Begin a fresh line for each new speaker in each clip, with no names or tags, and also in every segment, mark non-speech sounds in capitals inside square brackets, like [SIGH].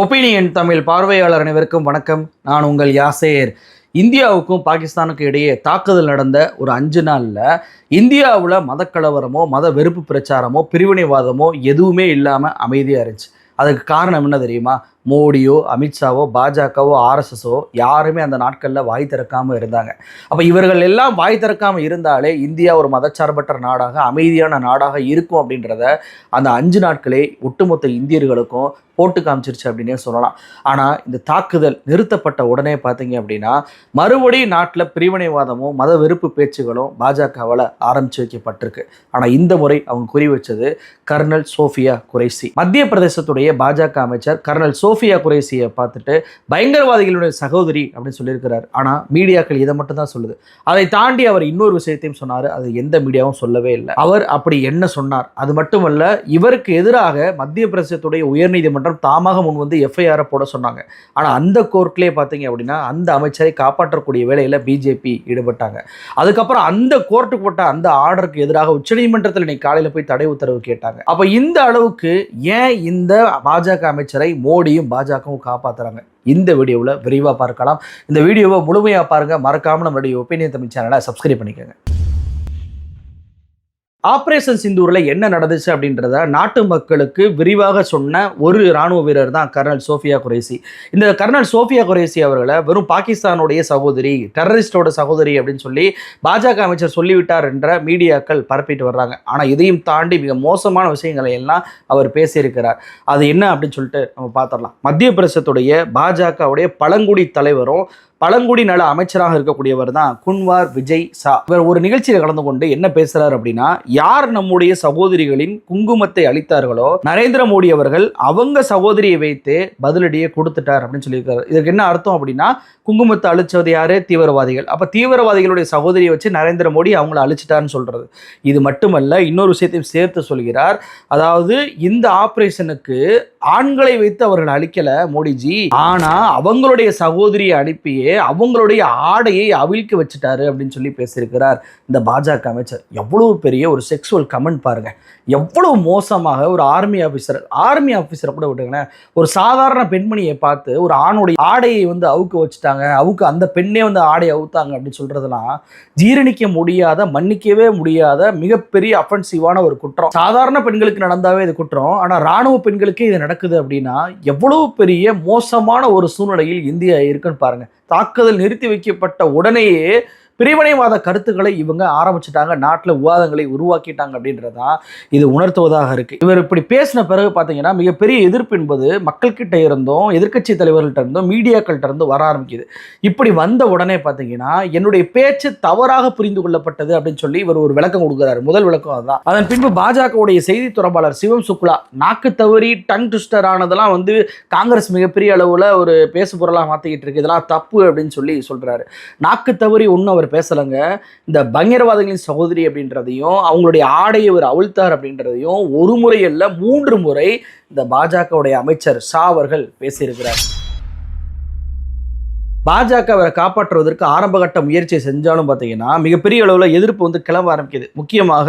Opinion Tamil பார்வையாளர் அனைவருக்கும் வணக்கம். நான் உங்கள் யாசேர். இந்தியாவுக்கும் பாகிஸ்தானுக்கும் இடையே தாக்குதல் நடந்த ஒரு அஞ்சு நாளில் இந்தியாவில் மதக்கலவரமோ மத வெறுப்பு பிரச்சாரமோ பிரிவினைவாதமோ எதுவுமே இல்லாமல் அமைதியாக இருந்துச்சு. அதுக்கு காரணம் என்ன தெரியுமா? மோடியோ அமித்ஷாவோ பாஜகவோ ஆர்எஸ்எஸோ யாருமே அந்த நாட்களில் வாய் திறக்காமல் இருந்தாங்க. அப்போ இவர்கள் எல்லாம் வாய் திறக்காமல் இருந்தாலே இந்தியா ஒரு மதச்சார்பற்ற நாடாக அமைதியான நாடாக இருக்கும் அப்படின்றத அந்த அஞ்சு நாட்களே ஒட்டுமொத்த இந்தியர்களுக்கும் போட்டு காமிச்சிருச்சு அப்படின்னே சொல்லலாம். ஆனால் இந்த தாக்குதல் நிறுத்தப்பட்ட உடனே பார்த்தீங்க அப்படின்னா மறுபடியும் நாட்டில் பிரிவினைவாதமும் மத வெறுப்பு பேச்சுகளும் பாஜகவால் ஆரம்பித்து வைக்கப்பட்டிருக்கு. ஆனால் இந்த முறை அவங்க குறி வச்சது கர்னல் சோஃபியா குறைசி மத்திய பிரதேசத்துடைய பாஜக அமைச்சர் கர்னல் சோஃபியா குறைசியை பார்த்துட்டு பயங்கரவாதிகளுடைய சகோதரி அப்படின்னு சொல்லியிருக்கிறார். ஆனால் மீடியாக்கள் இதை மட்டும் தான் சொல்லுது. அதை தாண்டி அவர் இன்னொரு விஷயத்தையும் சொன்னார். அது எந்த மீடியாவும் சொல்லவே இல்லை. அவர் அப்படி என்ன சொன்னார்? அது மட்டுமல்ல இவருக்கு எதிராக மத்திய பிரதேசத்துடைய உயர்நீதிமன்றம் தாமாக முன் வந்து எஃப்ஐஆரை போட சொன்னாங்க. ஆனால் அந்த கோர்ட்லேயே பார்த்தீங்க அப்படின்னா அந்த அமைச்சரை காப்பாற்றக்கூடிய வேலையில் பிஜேபி ஈடுபட்டாங்க. அதுக்கப்புறம் அந்த கோர்ட்டுக்கு போட்ட அந்த ஆர்டருக்கு எதிராக உச்சநீதிமன்றத்தில் இன்னைக்கு காலையில் போய் தடை உத்தரவு கேட்டாங்க. அப்போ இந்த அளவுக்கு ஏன் இந்த பாஜக அமைச்சரை மோடியும் பாஜகவும் காப்பாத்துறாங்க. இந்த வீடியோவில் விரிவாக பார்க்கலாம். இந்த வீடியோவை முழுமையாக பாருங்கள் மறக்காமல் நம்மளுடைய ஒப்பீனியன் தமிழ் சேனலை சப்ஸ்கிரைப் பண்ணிக்கோங்க. ஆப்ரேஷன் சிந்தூரில் என்ன நடந்துச்சு அப்படின்றத நாட்டு மக்களுக்கு விரிவாக சொன்ன ஒரு இராணுவ வீரர் தான் கர்னல் சோஃபியா குரேசி இந்த கர்னல் சோஃபியா குரேசி அவர்களை வெறும் பாகிஸ்தானுடைய சகோதரி டெரரிஸ்டோட சகோதரி அப்படின்னு சொல்லி பாஜக அமைச்சர் சொல்லிவிட்டார் என்ற மீடியாக்கள் பரப்பிட்டு வர்றாங்க. ஆனால் இதையும் தாண்டி மிக மோசமான விஷயங்களை எல்லாம் அவர் பேசியிருக்கிறார். அது என்ன அப்படின்னு சொல்லிட்டு நம்ம பார்த்துடலாம். மத்திய பிரதேசத்துடைய பாஜகவுடைய பழங்குடி தலைவரும் பழங்குடி நல அமைச்சராக இருக்கக்கூடியவர் தான் குன்வார் விஜய் சா. இவர் ஒரு நிகழ்ச்சியில் கலந்து கொண்டு என்ன பேசுறார் அப்படின்னா யார் நம்முடைய சகோதரிகளின் குங்குமத்தை அளித்தார்களோ நரேந்திர மோடி அவர்கள் அவங்க சகோதரியை வைத்து பதிலடியை கொடுத்துட்டார் அப்படின்னு சொல்லியிருக்காரு. இதுக்கு என்ன அர்த்தம் அப்படின்னா குங்குமத்தை அழிச்சது யாரு? தீவிரவாதிகள். அப்ப தீவிரவாதிகளுடைய சகோதரியை வச்சு நரேந்திர மோடி அவங்கள அழிச்சிட்டான்னு சொல்றது. இது மட்டுமல்ல இன்னொரு விஷயத்தையும் சேர்த்து சொல்கிறார். அதாவது இந்த ஆபரேஷனுக்கு ஆண்களை வைத்து அவர்கள் அழிக்கல மோடிஜி. ஆனா அவங்களுடைய சகோதரியை அனுப்பியே அவங்களுடைய ஆடையை அவிழ்க்க வச்சுட்டாரு அப்படின்னு சொல்லி பேசியிருக்கிறார் இந்த பாஜக அமைச்சர். எவ்வளவு பெரிய ஒரு செக்ஸுவல் கமெண்ட் பாருங்க. எவ்வளவு மோசமாக ஒரு ஆர்மி ஆஃபீஸர் ஆர்மி ஆஃபீஸரை கூட விட்டுங்களேன் ஒரு சாதாரண பெண்மணியை பார்த்து ஒரு ஆணுடைய ஆடையை வந்து அவுக்க வச்சுட்டாங்க. அவுக்கு அந்த பெண்ணே வந்து ஆடை அவுத்தாங்க அப்படின்னு சொல்றதெல்லாம் ஜீரணிக்க முடியாத மன்னிக்கவே முடியாத மிகப்பெரிய அஃபென்சிவான ஒரு குற்றம். சாதாரண பெண்களுக்கு நடந்தாவே இது குற்றம். ஆனால் ராணுவ பெண்களுக்கே இது நடக்குது அப்படின்னா எவ்வளவு பெரிய மோசமான ஒரு சூழ்நிலையில் இந்தியா இருக்குன்னு பாருங்க. தாக்குதல் நிறுத்தி வைக்கப்பட்ட உடனேயே பிரிவினைவாத கருத்துக்களை இவங்க ஆரம்பிச்சிட்டாங்க நாட்டில் விவாதங்களை உருவாக்கிட்டாங்க அப்படின்றதான் இது உணர்த்துவதாக இருக்கு. இவர் இப்படி பேசின பிறகு பார்த்தீங்கன்னா மிகப்பெரிய எதிர்ப்பு என்பது மக்கள்கிட்ட இருந்தும் எதிர்க்கட்சி தலைவர்கள்ட்ட இருந்தும் மீடியாக்கள்கிட்ட இருந்து வர ஆரம்பிக்குது. இப்படி வந்த உடனே பார்த்தீங்கன்னா என்னுடைய பேச்சு தவறாக புரிந்து கொள்ளப்பட்டது அப்படின்னு சொல்லி இவர் ஒரு விளக்கம் கொடுக்குறாரு. முதல் விளக்கம் அதுதான். அதன் பின்பு பாஜகவுடைய செய்தி தொடர்பாளர் சிவம் சுக்லா நாக்கு தவறி டங் ட்விஸ்டர் ஆனதெல்லாம் வந்து காங்கிரஸ் மிகப்பெரிய அளவில் ஒரு பேசு பொருளாக மாற்றிக்கிட்டு இருக்கு. இதெல்லாம் தப்பு அப்படின்னு சொல்லி சொல்றாரு. நாக்கு தவறி ஒன்று அவர் பேசலைங்க. இந்த பயங்கரவாதிகளின் சகோதரி அப்படின்றதையும் அவங்களுடைய ஆடையை அவர் அவிழ்த்தார் அப்படின்றதையும் ஒரு முறை இல்லை மூன்று முறை இந்த பாஜகவுடைய அமைச்சர் ஷா அவர்கள் பேசியிருக்கிறார். பாஜக அவரை காப்பாற்றுவதற்கு ஆரம்பகட்ட முயற்சியை செஞ்சாலும் பார்த்தீங்கன்னா மிகப்பெரிய அளவில் எதிர்ப்பு வந்து கிளம்ப ஆரம்பிக்குது. முக்கியமாக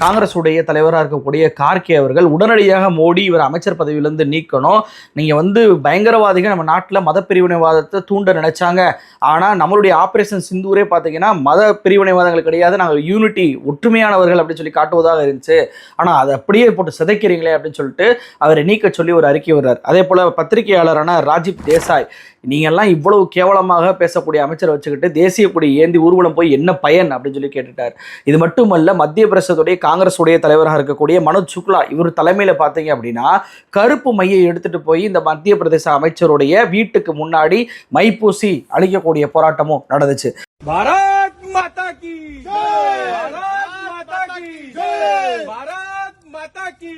காங்கிரஸுடைய தலைவராக இருக்கக்கூடிய கார்கே அவர்கள் உடனடியாக மோடி இவர் அமைச்சர் பதவியிலிருந்து நீக்கணும். நீங்கள் வந்து பயங்கரவாதிகள் நம்ம நாட்டில் மத பிரிவினைவாதத்தை தூண்ட நினைச்சாங்க. ஆனால் நம்மளுடைய ஆப்ரேஷன் சிந்தூரே பார்த்தீங்கன்னா மத பிரிவினைவாதங்கள் கிடையாது. நாங்கள் யூனிட்டி ஒற்றுமையானவர்கள் அப்படின்னு சொல்லி காட்டுவதாக இருந்துச்சு. ஆனால் அதை அப்படியே போட்டு சிதைக்கிறீங்களே அப்படின்னு சொல்லிட்டு அவரை நீக்க சொல்லி ஒரு அறிக்கை வர்றார். அதே போல் பத்திரிகையாளரான ராஜீவ் தேசாய் நீங்கள்லாம் இவ்வளவு கேவலமாக பேசக்கூடிய அமைச்சரை வச்சுக்கிட்டு தேசிய கொடி ஏந்தி ஊர்வலம் போய் என்ன பயன் அப்படின்னு சொல்லி கேட்டுட்டார். இது மட்டுமல்ல மத்திய பிரதேசத்துடைய காங்கிரஸுடைய தலைவராக இருக்கக்கூடிய மனோஜ் சுக்லா இவர் தலைமையில் பார்த்தீங்க அப்படின்னா கருப்பு மையை எடுத்துகிட்டு போய் இந்த மத்திய பிரதேச அமைச்சருடைய வீட்டுக்கு முன்னாடி மைப்பூசி அழிக்கக்கூடிய போராட்டமும் நடந்துச்சு.
பாரத் மாதா கி மாதா கி!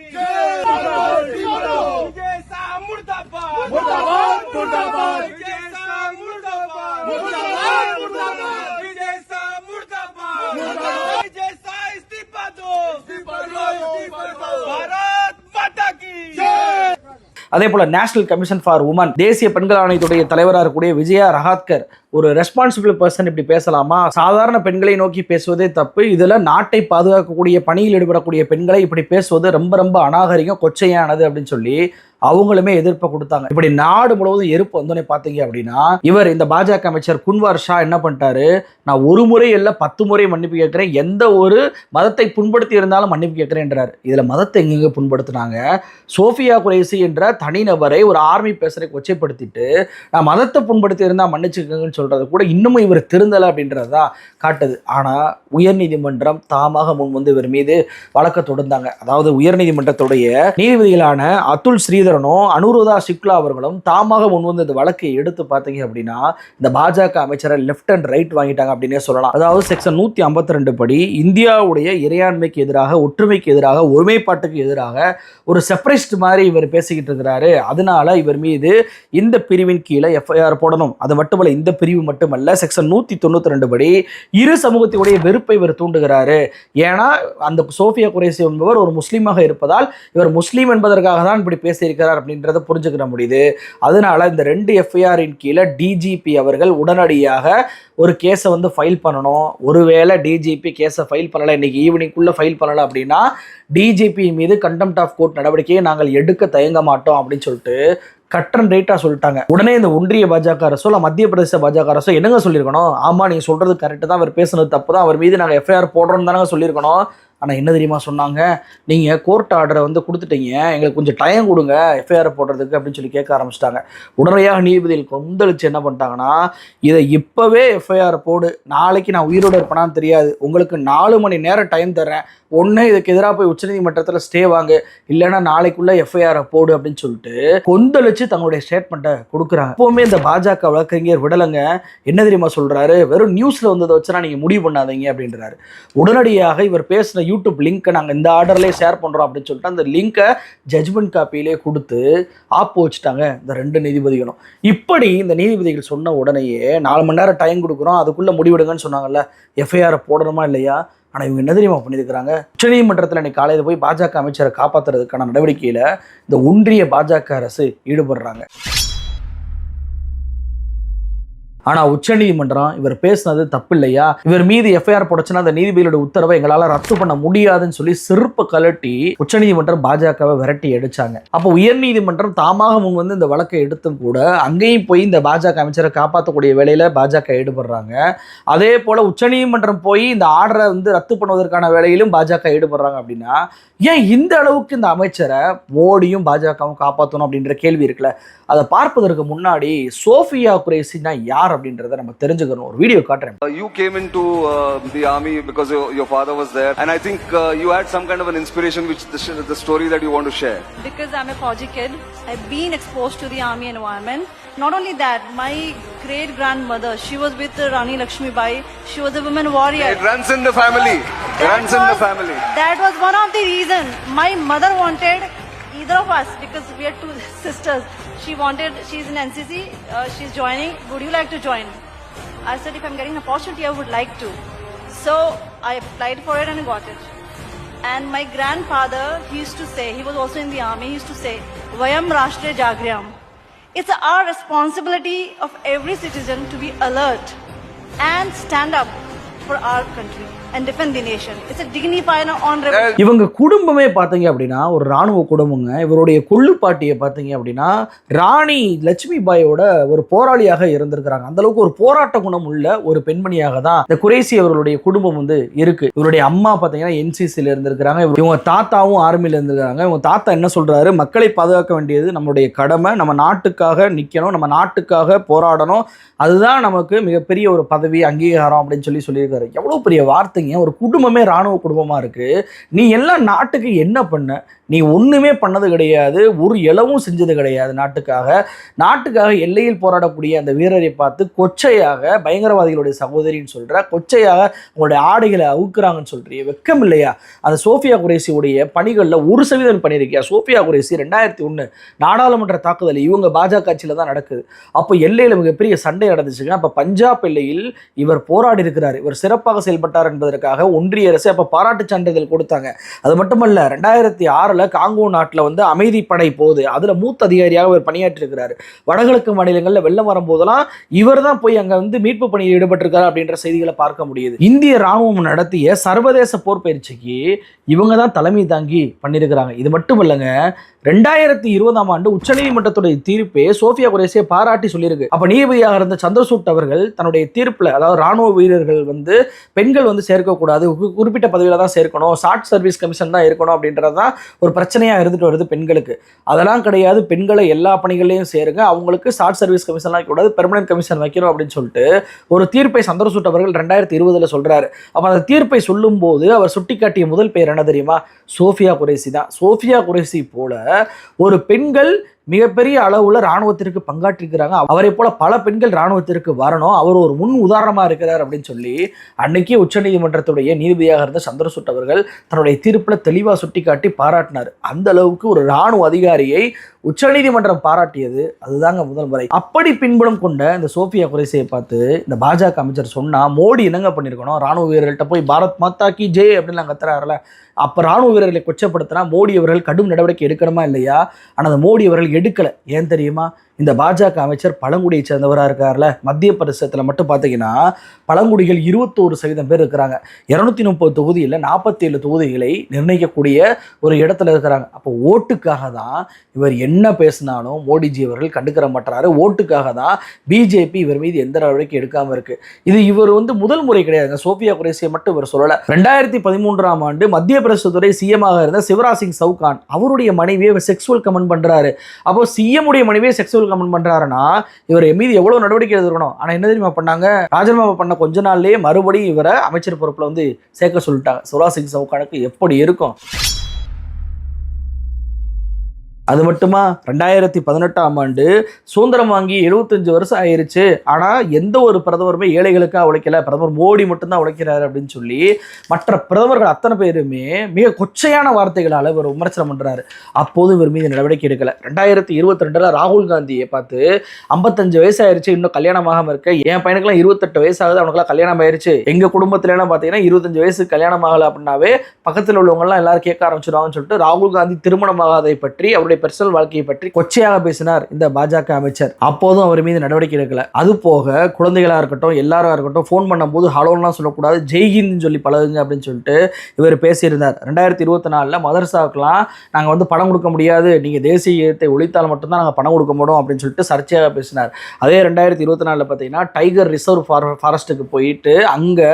मुर्दाबाद मुर्दाबाद मुर्दाबाद विजय शाह मुर्दाबाद मुर्दाबाद मुर्दाबाद विजय शाह मुर्दाबाद मुर्दाबाद विजय शाह इस्तीफा दो इस्तीफा दो इस्तीफा दो भारत माता की
அதே போல நேஷனல் கமிஷன் ஃபார் உமன் தேசிய பெண்கள் ஆணையத்துடைய தலைவராக இருக்கக்கூடிய விஜயா ரஹாத்கர் ஒரு ரெஸ்பான்சிபிள் பர்சன் இப்படி பேசலாமா? சாதாரண பெண்களை நோக்கி பேசுவதே தப்பு. இதில் நாட்டை பாதுகாக்கக்கூடிய பணியில் ஈடுபடக்கூடிய பெண்களை இப்படி பேசுவது ரொம்ப ரொம்ப அநாகரிகம் கொச்சையானது அப்படின்னு சொல்லி அவங்களுமே எதிர்ப்பை கொடுத்தாங்க. இப்படி நாடு முழுவதும் எதிர்ப்பு வந்தோடனே பார்த்தீங்க அப்படின்னா இவர் இந்த பாஜக அமைச்சர் குன்வார் ஷா என்ன பண்ணிட்டாரு? நான் ஒரு முறை இல்லை பத்து முறை மன்னிப்பு கேட்குறேன். எந்த ஒரு மதத்தை புண்படுத்தி இருந்தாலும் மன்னிப்பு கேட்குறேன்றார். இதில் மதத்தை எங்கெங்க புண்படுத்தினாங்க? சோஃபியா குரேசி என்ற தனிநபரை ஒரு ஆர்மி பேசுறதை கொச்சைப்படுத்திட்டு நான் மதத்தை புண்படுத்தி இருந்தால் மன்னிச்சுக்கங்கன்னு சொல்கிறது கூட இன்னமும் இவர் திருந்தலை அப்படின்றது தான் காட்டுது. ஆனால் உயர்நீதிமன்றம் தாமாக முன் வந்து இவர் மீது வழக்க தொடர்ந்தாங்க அதாவது உயர்நீதிமன்றத்துடைய நீதிபதிகளான அதுல் ஸ்ரீதரனும் அனுருதா சிக்லா அவர்களும் தாமாக முன் வந்து இந்த வழக்கை எடுத்து பார்த்தீங்க அப்படின்னா இந்த பாஜக அமைச்சரை லெஃப்ட் அண்ட் ரைட் வாங்கிட்டாங்க அப்படின்னே சொல்லலாம். அதாவது செக்ஷன் நூற்றி ஐம்பத்தி ரெண்டு படி இந்தியாவுடைய இறையாண்மைக்கு எதிராக ஒற்றுமைக்கு எதிராக ஒருமைப்பாட்டுக்கு எதிராக ஒரு செப்பரேஸ்ட் மாதிரி இவர் பேசிக்கிட்டு இருக்கிறாரு. அதனால இவர் மீது இந்த பிரிவின் கீழே எஃப்ஐஆர் போடணும். அது மட்டுமல்ல இந்த பிரிவு மட்டுமல்ல செக்ஷன் நூற்றி தொண்ணூற்றி ரெண்டு படி இரு சமூகத்தினுடைய வெறுப்பை இவர் தூண்டுகிறாரு. ஏன்னா அந்த சோஃபியா குரேசி என்பவர் ஒரு முஸ்லீமாக இருப்பதால் இவர் முஸ்லீம் என்பதற்காக தான் இப்படி பேசியிருக்கிறார் அப்படின்றத புரிஞ்சுக்கிற முடியுது. அதனால இந்த ரெண்டு எஃப்ஐஆரின் கீழே டிஜிபி அவர்கள் உடனடியாக ஒரு கேஸை வந்து ஃபைல் பண்ணணும். ஒருவேளை டிஜிபி கேஸை ஃபைல் பண்ணலை இன்னைக்கு ஈவினிங்குள்ளே ஃபைல் பண்ணலை அப்படின்னா டிஜிபி மீது கண்டெம்ட் ஆஃப் கோர்ட் நடவடிக்கையை நாங்கள் எடுக்க தயங்க மாட்டோம் அப்படின்னு சொல்லிட்டு கட்டன் ரேட்டாக சொல்லிட்டாங்க. உடனே இந்த ஒன்றிய பாஜக அரசோ இல்லை மத்திய பிரதேச பாஜக அரசோ என்னங்க சொல்லியிருக்கணும்? ஆமாம் நீங்கள் சொல்கிறது கரெக்டு தான். அவர் பேசுனது தப்பு தான். அவர் மீது நாங்கள் எஃப்ஐஆர் போடுறோம் தானே சொல்லியிருக்கணும். ஆனால் என்ன தெரியுமா சொன்னாங்க? நீங்கள் கோர்ட் ஆர்டரை வந்து கொடுத்துட்டீங்க. எங்களுக்கு கொஞ்சம் டைம் கொடுங்க. எஃப்ஐஆர் போடுறதுக்கு அப்படின்னு சொல்லி கேட்க ஆரம்பிச்சிட்டாங்க. உடனடியாக நீதிபதிகள் கொந்தளிச்சு என்ன பண்ணிட்டாங்கன்னா இதை இப்போவே எஃப்ஐஆர் போடு. நாளைக்கு நான் உயிரோடு இருப்பேனான்னு தெரியாது. உங்களுக்கு நாலு மணி நேரம் டைம் தர்றேன். ஒன்று இதுக்கு எதிராக போய் உச்சநீதிமன்றத்தில் ஸ்டே வாங்க. இல்லைன்னா நாளைக்குள்ளே எஃப்ஐஆரை போடு அப்படின்னு சொல்லிட்டு கொந்தளிச்சு தங்களுடைய ஸ்டேட்மெண்ட்டை கொடுக்குறாங்க. எப்பவுமே இந்த பாஜக வழக்கறிஞர் விடலைங்க. என்ன தெரியுமா சொல்கிறாரு வெறும் நியூஸில் வந்ததை வச்சுனா நீங்கள் முடிவு பண்ணாதீங்க அப்படின்றாரு. உடனடியாக இவர் பேசின யூடியூப் லிங்க்கை நாங்கள் இந்த ஆர்டர்லேயே ஷேர் பண்ணுறோம் அப்படின்னு சொல்லிட்டு அந்த லிங்கை ஜட்ஜ்மெண்ட் காப்பியிலே கொடுத்து ஆப்பு வச்சுட்டாங்க இந்த ரெண்டு நீதிபதிகளும். இப்படி இந்த நீதிபதிகள் சொன்ன உடனேயே நாலு மணி நேரம் டைம் கொடுக்குறோம் அதுக்குள்ளே முடிவெடுங்கன்னு சொன்னாங்கல்ல. எஃப்ஐஆரை போடணுமா இல்லையா? ஆனால் இவங்க என்ன தெரியுமா பண்ணியிருக்கிறாங்க? உச்சநீதிமன்றத்தில் இன்னைக்கு காலையில் போய் பாஜக அமைச்சரை காப்பாற்றுறதுக்கான நடவடிக்கையில் இந்த ஒன்றிய பாஜக அரசு ஈடுபடுறாங்க. ஆனால் உச்சநீதிமன்றம் இவர் பேசினது தப்பு இல்லையா இவர் மீது எஃப்ஐஆர் போடச்சுன்னா அந்த நீதிபதியோட உத்தரவை எங்களால் ரத்து பண்ண முடியாதுன்னு சொல்லி சிறப்பு கலட்டி உச்சநீதிமன்றம் பாஜகவை விரட்டி அடிச்சாங்க. அப்போ உயர்நீதிமன்றம் தாமாக முன் வந்து இந்த வழக்கை எடுத்தும் கூட அங்கேயும் போய் இந்த பாஜக அமைச்சரை காப்பாற்றக்கூடிய வேலையில் பாஜக ஈடுபடுறாங்க. அதே போல் உச்சநீதிமன்றம் போய் இந்த ஆர்டரை வந்து ரத்து பண்ணுவதற்கான வேலையிலும் பாஜக ஈடுபடுறாங்க அப்படின்னா ஏன் இந்த அளவுக்கு இந்த அமைச்சரை மோடியும் பாஜகவும் காப்பாற்றணும் அப்படின்ற கேள்வி இருக்குல்ல? அதை பார்ப்பதற்கு முன்னாடி சோஃபியா குரேசின்னா யார் அப்படின்றத நம்ம தெரிஞ்சுக்கணும் ஒரு வீடியோ காட்டுறேன்
Uh, you came into uh, the army because your, your father was there, and I think uh, you had some kind of an inspiration, which the, sh- the story that you want to share.
Because I'm a Fauji kid, I've been exposed to the army environment. Not only that, my great grandmother, she was with uh, Rani Lakshmi Bai. She was a woman warrior.
It runs in the family. It
That
runs in the
was-
family.
That was one of the reason my mother wanted either of us because we are two [LAUGHS] sisters. She wanted. She's in NCC. Uh, she's joining. Would you like to join? I said if I'm getting an opportunity, I would like to. So I applied for it and got it. And my grandfather, he used to say, he was also in the army, he used to say, Vayam Rashtre Jagryam. It's our responsibility of every citizen to be alert and stand up for our country and defend the nation. It's a dignified and honorable.
இவங்க குடும்பமே பார்த்தீங்க அப்படின்னா ஒரு ராணுவ குடும்பங்க. இவருடைய கொள்ளு பாட்டியை பார்த்தீங்க அப்படின்னா ராணி லட்சுமி பாயோட ஒரு போராளியாக இருந்திருக்கிறாங்க. அந்த அளவுக்கு ஒரு போராட்ட குணம் உள்ள ஒரு பெண்மணியாக தான் இந்த குரேசி அவர்களுடைய குடும்பம் வந்து இருக்கு. இவருடைய அம்மா பார்த்தீங்கன்னா என்சிசியில் இருந்திருக்கிறாங்க. இவங்க- இவங்க தாத்தாவும் ஆர்மியில் இருந்திருக்காங்க இவங்க தாத்தா என்ன சொல்றாரு? மக்களை பாதுகாக்க வேண்டியது நம்மளுடைய கடமை. நம்ம நாட்டுக்காக நிற்கணும் நம்ம நாட்டுக்காக போராடணும். அதுதான் நமக்கு மிகப்பெரிய ஒரு பதவி அங்கீகாரம் அப்படின்னு சொல்லி சொல்லியிருக்காரு. எவ்வளோ பெரிய வார்த்தைங்க ஒரு குடும்பமே ராணுவ குடும்பமாக இருக்கு. நீ எல்லாம் நாட்டுக்கு என்ன பண்ண? நீ ஒன்றுமே பண்ணது கிடையாது ஒரு இளவும் செஞ்சது கிடையாது நாட்டுக்காக. நாட்டுக்காக எல்லையில் போராடக்கூடிய அந்த வீரரை பார்த்து கொச்சையாக பயங்கரவாதிகளுடைய சகோதரின்னு சொல்கிற கொச்சையாக உங்களுடைய ஆடைகளை அவுக்குறாங்கன்னு சொல்றிய வெக்கம் இல்லையா? அந்த சோஃபியா குரேசியுடைய பணிகளில் ஒரு சதவீதம் பண்ணியிருக்கியா? சோஃபியா குரேசி ரெண்டாயிரத்தி ஒன்று நாடாளுமன்ற தாக்குதல் இவங்க பாஜக ஆட்சியில் தான் நடக்குது. அப்போ எல்லையில் மிகப்பெரிய சண்டை நடந்துச்சுங்க அப்போ பஞ்சாப் எல்லையில் இவர் போராடி இருக்கிறார். இவர் சிறப்பாக செயல்பட்டார் என்பதற்காக ஒன்றிய அரசு அப்போ பாராட்டு சான்றிதழ் கொடுத்தாங்க. அது மட்டுமல்ல ரெண்டாயிரத்தி ஆறில் போரில் காங்கோ நாட்டில் வந்து அமைதிப்படை போகுது. அதில் மூத்த அதிகாரியாக இவர் பணியாற்றிருக்கிறாரு. வடகிழக்கு மாநிலங்களில் வெள்ளம் வரும்போதெல்லாம் இவர் தான் போய் அங்கே வந்து மீட்பு பணியில் ஈடுபட்டிருக்காரு அப்படின்ற செய்திகளை பார்க்க முடியுது. இந்திய ராணுவம் நடத்திய சர்வதேச போர் பயிற்சிக்கு இவங்க தான் தலைமை தாங்கி பண்ணியிருக்கிறாங்க இது மட்டும் இல்லைங்க ரெண்டாயிரத்தி இருபதாம் ஆண்டு உச்சநீதிமன்றத்துடைய தீர்ப்பே சோஃபியா குரேசியை பாராட்டி சொல்லியிருக்கு. அப்போ நீதிபதியாக இருந்த சந்திரசூட் அவர்கள் தன்னுடைய தீர்ப்பில் அதாவது ராணுவ வீரர்கள் வந்து பெண்கள் வந்து சேர்க்கக்கூடாது குறிப்பிட்ட பதவியில் தான் சேர்க்கணும் ஷார்ட் சர்வீஸ் கமிஷன் தான் இருக்கணும் அப்படின்றது தான் ஒரு பிரச்சனையாக இருந்துட்டு வருது பெண்களுக்கு. அதெல்லாம் கிடையாது. பெண்களை எல்லா பணிகளையும் சேருங்க. அவங்களுக்கு ஷார்ட் சர்வீஸ் கமிஷன் கூடாது பெர்மனன்ட் கமிஷன் வைக்கணும் அப்படின்னு சொல்லிட்டு ஒரு தீர்ப்பை சந்திரசூட் அவர்கள் ரெண்டாயிரத்தி இருபதில் சொல்கிறாரு அப்போ அந்த தீர்ப்பை சொல்லும்போது அவர் சுட்டிக்காட்டிய முதல் பெயர் என்ன தெரியுமா? சோஃபியா குரேசி தான். சோஃபியா குரேசி போல ஒரு பெண்கள் மிகப்பெரிய அளவுல ராணுவத்திற்கு பங்காற்றிருக்கிறாங்க. அவரை போல பல பெண்கள் ராணுவத்திற்கு வரணும். அவர் ஒரு முன் உதாரணமா இருக்கிறார் அப்படின்னு சொல்லி அன்னைக்கே உச்சநீதிமன்றத்துடைய நீதிபதியாக இருந்த சந்திரசுட் அவர்கள் தன்னுடைய தீர்ப்புல தெளிவா சுட்டிக்காட்டி பாராட்டினார். அந்த அளவுக்கு ஒரு ராணுவ அதிகாரியை உச்சநீதிமன்றம் பாராட்டியது. அதுதாங்க முதல் முறை. அப்படி பின்புலம் கொண்ட இந்த சோஃபியா குறைசியை பார்த்து இந்த பாஜக அமைச்சர் சொன்னா மோடி என்னங்க பண்ணிருக்கணும்? ராணுவ வீரர்கள்ட்ட போய் பாரத் மாதா கி ஜே அப்படின்னு கத்துறாருல. அப்போ ராணுவ வீரர்களை கொச்சப்படுத்தினா மோடி அவர்கள் கடும் நடவடிக்கை எடுக்கணுமா இல்லையா? ஆனால் அந்த மோடி அவர்கள் எடுக்கலை. ஏன் தெரியுமா? இந்த பாஜக அமைச்சர் பழங்குடியை சேர்ந்தவராக இருக்கார்ல? மத்திய பிரதேசத்தில் மட்டும் பார்த்தீங்கன்னா பழங்குடிகள் இருபத்தோரு சதவீதம் பேர் இருக்கிறாங்க. இரநூத்தி முப்பது தொகுதியில் நாற்பத்தேழு தொகுதிகளை நிர்ணயிக்கக்கூடிய ஒரு இடத்துல இருக்கிறாங்க. அப்போ ஓட்டுக்காக தான் இவர் என்ன பேசினாலும் மோடிஜி அவர்கள் கண்டுக்கிற மாட்டாரு ஓட்டுக்காக தான் பிஜேபி இவர் மீது எந்த நடவடிக்கை எடுக்காம இருக்கு. இது இவர் வந்து முதல் முறை கிடையாதுங்க. சோஃபியா குரேசியை மட்டும் இவர் சொல்லலை. ரெண்டாயிரத்தி பதிமூன்றாம் ஆண்டு மத்திய பிரதேசத்துறை சிஎமாக இருந்த சிவராஜ் சிங் சவுகான் அவருடைய மனைவியை செக்ஸுவல் கமெண்ட் பண்ணுறாரு அப்போ சிஎம் உடைய மனைவியை செக்ஸுவல் கமெண்ட் பண்றாருன்னா இவர் மீது எவ்வளவு நடவடிக்கை எடுத்துக்கணும் ஆனா என்ன தெரியுமா பண்ணாங்க? ராஜினாமா பண்ண கொஞ்ச நாள்லயே மறுபடியும் இவரை அமைச்சர் பொறுப்புல வந்து சேர்க்க சொல்லிட்டாங்க. சிவராஜ் சிங் சவுகானுக்கு எப்படி இருக்கும்? அது மட்டுமா? ரெண்டாயிரத்தி பதினெட்டாம் ஆண்டு சுதந்திரம் வாங்கி எழுபத்தஞ்சு வருஷம் ஆயிருச்சு. ஆனால் எந்த ஒரு பிரதமருமே ஏழைகளுக்காக உழைக்கல. பிரதமர் மோடி மட்டும்தான் உழைக்கிறாரு அப்படின்னு சொல்லி மற்ற பிரதமர்கள் அத்தனை பேருமே மிக கொச்சையான வார்த்தைகளால் இவர் விமர்சனம் பண்ணுறாரு அப்போது இவர் மீது நடவடிக்கை எடுக்கலை. ரெண்டாயிரத்தி இருபத்தி ரெண்டில் ராகுல் காந்தியை பார்த்து ஐம்பத்தஞ்சு வயசு ஆயிருச்சு இன்னும் கல்யாணம் ஆகாம இருக்க. என் பையனுக்குலாம் இருபத்தெட்டு வயசு ஆகுது அவனுக்குலாம் கல்யாணம் ஆயிருச்சு. எங்கள் குடும்பத்துலலாம் பார்த்தீங்கன்னா இருபத்தஞ்சு வயசு கல்யாணம் ஆகலை அப்படின்னாவே பக்கத்தில் உள்ளவங்கலாம் எல்லாரும் கேட்க ஆரம்பிச்சிருவாங்கன்னு சொல்லிட்டு ராகுல் காந்தி திருமணமாகாதை பற்றி அவருடைய பர்சனல் வாழ்க்கையை பற்றி கொச்சையாக பேசினார் இந்த பாஜக அமைச்சர். அப்போதும் அவர் மீது நடவடிக்கை எடுக்கல. அது போக குழந்தைகளாக இருக்கட்டும் எல்லாரும் இருக்கட்டும் ஃபோன் பண்ணும்போது ஹலோலாம் சொல்லக்கூடாது. ஜெய்ஹிந்த் சொல்லி பழகுங்க அப்படின்னு சொல்லிட்டு இவர் பேசியிருந்தார். ரெண்டாயிரத்தி இருபத்தி நாலில் மதரசாவுக்குலாம் நாங்கள் வந்து பணம் கொடுக்க முடியாது. நீங்கள் தேசிய கீதத்தை ஒழித்தால் மட்டும்தான் நாங்கள் பணம் கொடுக்க முடியும் அப்படின்னு சொல்லிட்டு சர்ச்சையாக பேசினார். அதே ரெண்டாயிரத்தி இருபத்தி நாலில் பார்த்தீங்கன்னா டைகர் ரிசர்வ் ஃபார் ஃபாரஸ்ட்டுக்கு போயிட்டு அங்கே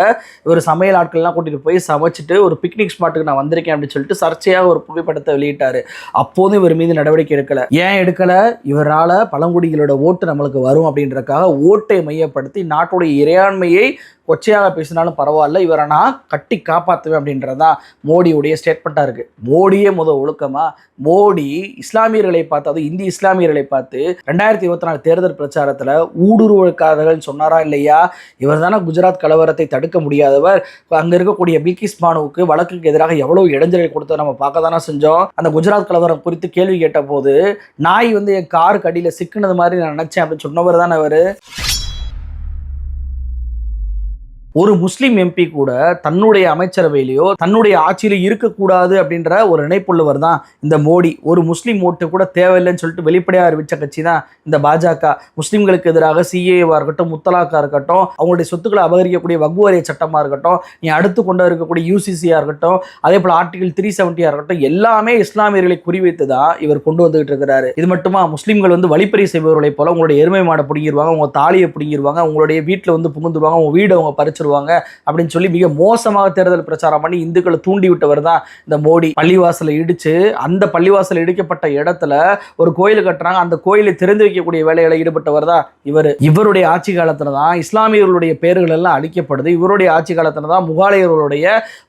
இவர் சமையல் ஆட்கள்லாம் கூட்டிகிட்டு போய் சமைச்சிட்டு ஒரு பிக்னிக் ஸ்பாட்டுக்கு நான் வந்திருக்கேன் அப்படின்னு சொல்லிட்டு சர்ச்சையாக ஒரு புகைப்படத்தை வெளியிட்டார். அப்போதும் இவர் மீது நடவடிக்கை எடுக்கல. ஏன் எடுக்கல? இவரால பழங்குடிகளோட ஓட்டு நம்மளுக்கு வரும் அப்படின்றதுக்காக ஓட்டை மையப்படுத்தி நாட்டுடைய இறையாண்மையை கொச்சையாக பேசினாலும் பரவாயில்ல. இவரை நான் கட்டி காப்பாற்றுவேன் அப்படின்றதான் மோடியுடைய ஸ்டேட்மெண்ட்டாக இருக்குது மோடியே முத ஒழுக்கமாக மோடி இஸ்லாமியர்களை பார்த்து அதுவும் இந்திய இஸ்லாமியர்களை பார்த்து ரெண்டாயிரத்தி இருபத்தி நாலு தேர்தல் பிரச்சாரத்தில் ஊடுருவல்காரர்கள் சொன்னாரா இல்லையா? இவர் தானே குஜராத் கலவரத்தை தடுக்க முடியாதவர். அங்கே இருக்கக்கூடிய பில்கிஸ் மானுவுக்கு வழக்குக்கு எதிராக எவ்வளோ இடைஞ்சலை கொடுத்ததை நம்ம பார்க்க தானே செஞ்சோம். அந்த குஜராத் கலவரம் குறித்து கேள்வி கேட்ட போது நாய் வந்து என் காருக்கு அடியில் சிக்கினது மாதிரி நான் நினச்சேன் அப்படின்னு சொன்னவர் தானே அவர். ஒரு முஸ்லீம் எம்பி கூட தன்னுடைய அமைச்சரவையிலையோ தன்னுடைய ஆட்சியில இருக்கக்கூடாது அப்படின்ற ஒரு நினைப்புள்ளவர் தான் இந்த மோடி. ஒரு முஸ்லீம் ஓட்டு கூட தேவையில்லைன்னு சொல்லிட்டு வெளிப்படையாக அறிவிச்ச கட்சி தான் இந்த பாஜக. முஸ்லீம்களுக்கு எதிராக சிஏவா இருக்கட்டும் முத்தலாக்கா இருக்கட்டும் அவங்களுடைய சொத்துக்களை அபகரிக்கக்கூடிய வகுவரிய சட்டமாக இருக்கட்டும் நீ அடுத்து கொண்டு இருக்கக்கூடிய யூசிசியாக இருக்கட்டும் அதே போல் ஆர்டிகல் த்ரீ செவன்ட்டியாக இருக்கட்டும் எல்லாமே இஸ்லாமியர்களை குறிவைத்து தான் இவர் கொண்டு வந்துகிட்டு இருக்கிறாரு. இது மட்டுமா முஸ்லீம்கள் வந்து வழிப்பறி செய்பவர்களை போல உங்களுடைய எருமை மாடை பிடிங்கிருவாங்க உங்க தாலியை பிடிங்கிருவாங்க உங்களுடைய வீட்டில் வந்து புகுந்துருவாங்க உங்க வீடு அவங்க பறிச்சிருவாங்க அப்படின்னு சொல்லி மிக மோசமாக தேர்தல் பிரச்சாரம் பண்ணி இந்துக்களை தூண்டி விட்டவர் தான் இந்த மோடி. பள்ளிவாசலை இடிச்சு அந்த பள்ளிவாசல் இடிக்கப்பட்ட இடத்துல ஒரு கோயில் கட்டுறாங்க. அந்த கோயிலை திறந்து வைக்கக்கூடிய வேலைகளை ஈடுபட்டவர் தான் இவர். இவருடைய ஆட்சி காலத்துல தான் இஸ்லாமியர்களுடைய பெயர்கள் எல்லாம் அழிக்கப்படுது. இவருடைய ஆட்சி காலத்துல தான் முகாலயர்களுடைய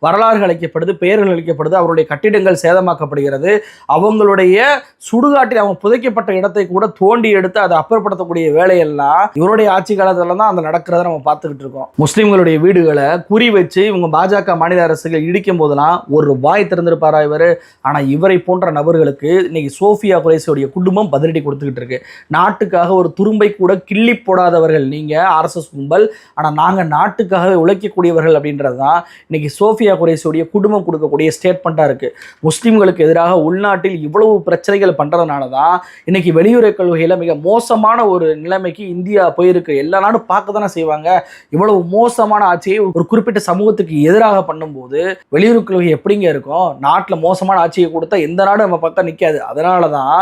வரலாறுகள் அழிக்கப்படுது. பெயர்கள் அழிக்கப்படுது. அவருடைய கட்டிடங்கள் சேதமாக்கப்படுகிறது. அவங்களுடைய சுடுகாட்டில் அவங்க புதைக்கப்பட்ட இடத்தை கூட தோண்டி எடுத்து அதை அப்புறப்படுத்தக்கூடிய வேலையெல்லாம் இவருடைய ஆட்சி காலத்துல தான் அந்த நடக்கிறத நம்ம பார்த்துக்கிட்டு இருக்கோம். முஸ்லிம்களுடைய முஸ்லிம்களுடைய வீடுகளை குறி வச்சு இவங்க பாஜக மாநில அரசுகள் இடிக்கும் போதெல்லாம் ஒரு வாய் திறந்திருப்பாரா இவர்? ஆனால் இவரை போன்ற நபர்களுக்கு இன்னைக்கு சோஃபியா குரேசியோடைய குடும்பம் பதிலடி கொடுத்துக்கிட்டு இருக்கு. நாட்டுக்காக ஒரு துரும்பை கூட கிள்ளி போடாதவர்கள் நீங்கள் ஆர்எஸ்எஸ் கும்பல். ஆனால் நாங்கள் நாட்டுக்காக உழைக்கக்கூடியவர்கள் அப்படின்றது தான் இன்னைக்கு சோஃபியா குரேசியோடைய குடும்பம் கொடுக்கக்கூடிய ஸ்டேட்மெண்ட்டாக இருக்குது முஸ்லீம்களுக்கு எதிராக உள்நாட்டில் இவ்வளவு பிரச்சனைகள் பண்ணுறதுனால தான் இன்னைக்கு வெளியுறவு கொள்கையில் மிக மோசமான ஒரு நிலைமைக்கு இந்தியா போயிருக்கு. எல்லா நாடும் பார்க்க தானே செய்வாங்க. இவ்வளவு மோசமாக மோசமான ஆட்சியை ஒரு குறிப்பிட்ட சமூகத்துக்கு எதிராக பண்ணும்போது வெளியுறவு கொள்கை எப்படிங்க இருக்கும்? நாட்டில் மோசமான ஆட்சியை கொடுத்தா எந்த நாடும் நம்ம பக்கம் நிற்காது அதனால தான்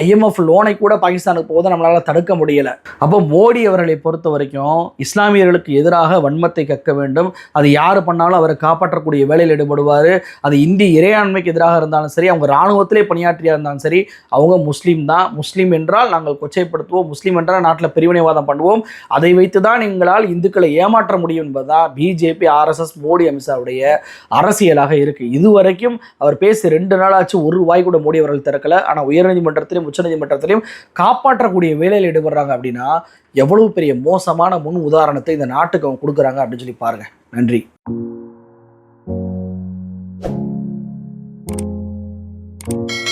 ஐஎம்எஃப் லோனை கூட பாகிஸ்தானுக்கு போதை நம்மளால தடுக்க முடியலை. அப்போ மோடி அவர்களை பொறுத்த வரைக்கும் இஸ்லாமியர்களுக்கு எதிராக வன்மத்தை கக்க வேண்டும். அது யார் பண்ணாலும் அவரை காப்பாற்றக்கூடிய வேலையில் ஈடுபடுவார். அது இந்திய இறையாண்மைக்கு எதிராக இருந்தாலும் சரி அவங்க இராணுவத்திலே பணியாற்றியா இருந்தாலும் சரி அவங்க முஸ்லீம் தான். முஸ்லீம் என்றால் நாங்கள் கொச்சைப்படுத்துவோம். முஸ்லீம் என்றால் நாட்டில் பிரிவினைவாதம் பண்ணுவோம். அதை வைத்து தான் எங்களால் இந்துக்களை ஏமாற்ற முடியும் என்பதுதான் பிஜேபி ஆர்எஸ்எஸ் மோடி அமித்ஷாவுடைய அரசியலாக இருக்குது இதுவரைக்கும் அவர் பேசி ரெண்டு நாளாச்சு ஒரு வாய் கூட மோடி அவர்கள் திறக்கல. ஆனால் உயர்நீதிமன்றத்திலையும் உச்சநீதிமன்றத்திலையும் காப்பாற்றக்கூடிய வேலையில் ஈடுபடுறாங்க அப்படின்னா எவ்வளவு பெரிய மோசமான முன் உதாரணத்தை இந்த நாட்டுக்கு அவங்க கொடுக்குறாங்க அப்படின்னு சொல்லி பாருங்க. நன்றி. thank you